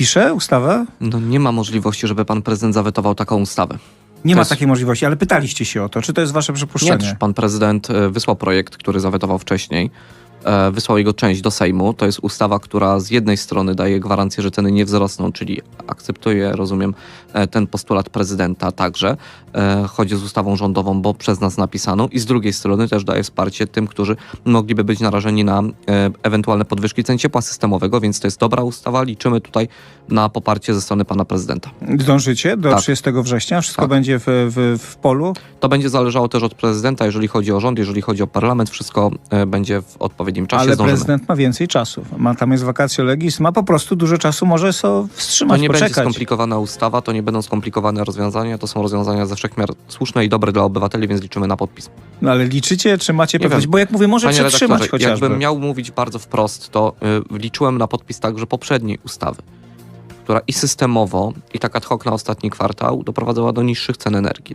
pisze ustawę? No nie ma możliwości, żeby pan prezydent zawetował taką ustawę. Nie To ma jest- takiej możliwości, ale pytaliście się o to. Czy to jest wasze Nie, przypuszczenie? też pan prezydent e, wysłał projekt, który zawetował wcześniej. E, Wysłał jego część do Sejmu. To jest ustawa, która z jednej strony daje gwarancję, że ceny nie wzrosną, czyli akceptuje, rozumiem, e, ten postulat prezydenta także. E, Chodzi z ustawą rządową, bo przez nas napisaną. I z drugiej strony też daje wsparcie tym, którzy mogliby być narażeni na ewentualne podwyżki cen ciepła systemowego, więc to jest dobra ustawa. Liczymy tutaj na poparcie ze strony pana prezydenta. Dążycie do Tak. 30 września? Wszystko Tak. będzie w, w, w polu? To będzie zależało też od prezydenta, jeżeli chodzi o rząd, jeżeli chodzi o parlament, wszystko będzie w odpowiednim czasie. ale zdążymy. prezydent ma więcej czasu. Ma, tam jest vacatio legis, ma po prostu dużo czasu, może so To wstrzymać, nie będzie poczekać. skomplikowana ustawa, to nie będą skomplikowane rozwiązania, to są rozwiązania ze wszechmiar słuszne i dobre dla obywateli, więc liczymy na podpis. No, ale liczycie, czy macie Nie pewność? wiem. Bo jak mówię, może Panie przetrzymać chociażby. jakbym miał mówić bardzo wprost, to y, liczyłem na podpis także poprzedniej ustawy, która i systemowo, i tak ad hoc na ostatni kwartał doprowadzała do niższych cen energii.